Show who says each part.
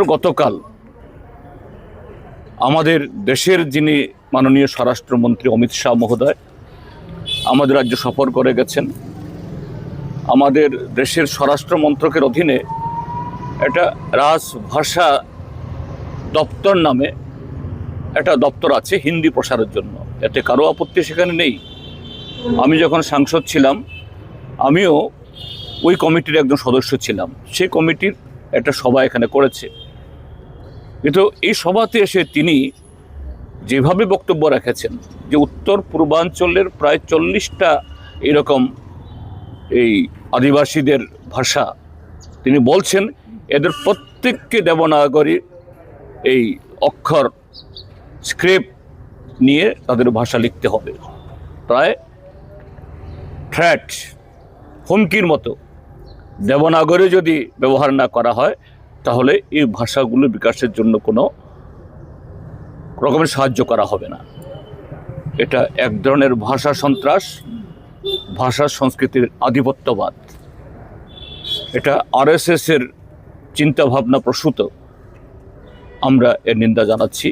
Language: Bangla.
Speaker 1: গতকাল আমাদের দেশের যিনি মাননীয় স্বরাষ্ট্রমন্ত্রী অমিত শাহ মহোদয়, আমাদের রাজ্য সফর করে গেছেন। আমাদের দেশের স্বরাষ্ট্র মন্ত্রকের অধীনে একটা রাজভাষা দপ্তর নামে একটা দপ্তর আছে হিন্দি প্রসারের জন্য। এতে কারও আপত্তি সেখানে নেই। আমি যখন সাংসদ ছিলাম, আমিও ওই কমিটির একজন সদস্য ছিলাম। সেই কমিটির একটা সভা এখানে করেছে। কিন্তু এই সভাতে এসে তিনি যেভাবে বক্তব্য রেখেছেন, যে উত্তর পূর্বাঞ্চলের প্রায় চল্লিশটা এরকম এই আদিবাসীদের ভাষা, তিনি বলছেন, এদের প্রত্যেককে দেবনাগরী এই অক্ষর স্ক্রিপ্ট নিয়ে তাদের ভাষা লিখতে হবে। প্রায় থ্র্যাট হুমকির মতো দেবনাগরে যদি ব্যবহার না করা হয় তাহলে এই ভাষাগুলো বিকাশের জন্য কোনো রকমের সাহায্য করা হবে না। এটা এক ধরনের ভাষা সন্ত্রাস, ভাষা সংস্কৃতির আধিপত্যবাদ। এটা আরএসএসের চিন্তাভাবনা প্রসূত। আমরা এর নিন্দা জানাচ্ছি।